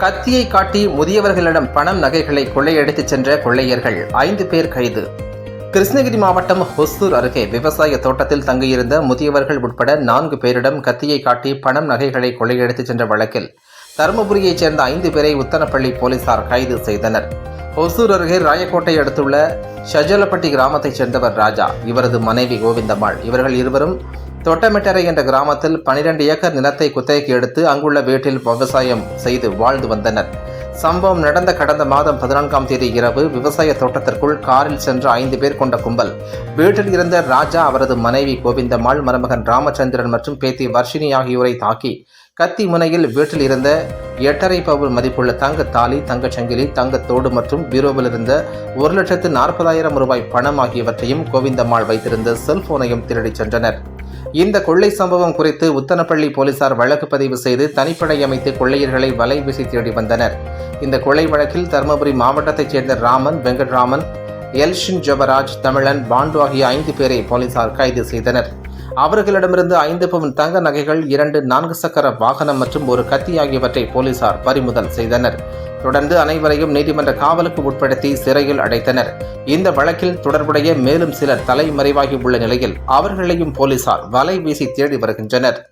கத்தியை காட்டி முதியவர்களிடம் பணம் நகைகளை கொள்ளையடித்துச் சென்ற கொள்ளையர்கள் ஐந்து பேர் கைது. கிருஷ்ணகிரி மாவட்டம் ஹொசூர் அருகே விவசாய தோட்டத்தில் தங்கியிருந்த முதியவர்கள் உட்பட நான்கு பேரிடம் கத்தியை காட்டி பணம் நகைகளை கொள்ளையடித்துச் சென்ற வழக்கில் தருமபுரியைச் சேர்ந்த ஐந்து பேரை உத்தனப்பள்ளி போலீசார் கைது செய்தனர். ஒசூர் அருகே ராயக்கோட்டை அடுத்துள்ள ஷஜலப்பட்டி கிராமத்தைச் சேர்ந்தவர் ராஜா. இவரது மனைவி கோவிந்தம்மாள். இவர்கள் இருவரும் தொட்டமெட்டரை என்ற கிராமத்தில் 12 ஏக்கர் நிலத்தை குத்தகைக்கு எடுத்து அங்குள்ள வீட்டில் விவசாயம் செய்து வாழ்ந்து வந்தனர். சம்பவம் நடந்த கடந்த மாதம் பதினான்காம் தேதி இரவு விவசாய தோட்டத்திற்குள் காரில் சென்ற ஐந்து பேர் கொண்ட கும்பல். வீட்டில் இருந்த ராஜா அவரது மனைவி கோவிந்தம்மாள் மருமகன் ராமச்சந்திரன் மற்றும் பேத்தி வர்ஷினி ஆகியோரை தாக்கி கத்தி முனையில் வீட்டில் இருந்த எட்டரை பவுல் மதிப்புள்ள தங்க தாலி தங்கச் சங்கிலி தங்கத்தோடு மற்றும் பீரோவில் இருந்த ஒரு லட்சத்து நாற்பதாயிரம் ரூபாய் பணம் ஆகியவற்றையும் கோவிந்தம்மாள் வைத்திருந்த செல்போனையும் திருடிச் சென்றனர். இந்த கொள்ளை சம்பவம் குறித்து உத்தனப்பள்ளி போலீசார் வழக்கு பதிவு செய்து தனிப்படை அமைத்து கொள்ளையர்களை வலை வீசி தேடி வந்தனர். இந்த கொள்ளை வழக்கில் தருமபுரி மாவட்டத்தைச் சேர்ந்த ராமன் வெங்கட்ராமன் எல்ஷின் ஜபராஜ் தமிழன் பாண்டு ஆகிய ஐந்து பேரை போலீசார் கைது செய்தனர். அவர்களிடமிருந்து ஐந்து பவுன் தங்க நகைகள் இரண்டு நான்கு சக்கர வாகனம் மற்றும் ஒரு கத்தி ஆகியவற்றை போலீசார் பறிமுதல் செய்தனர். தொடர்ந்து அனைவரையும் நீதிமன்ற காவலுக்கு உட்படுத்தி சிறையில் அடைத்தனர். இந்த வழக்கில் தொடர்புடைய மேலும் சிலர் தலைமறைவாகி உள்ள நிலையில் அவர்களையும் போலீசார் வலை வீசி தேடி வருகின்றனர்.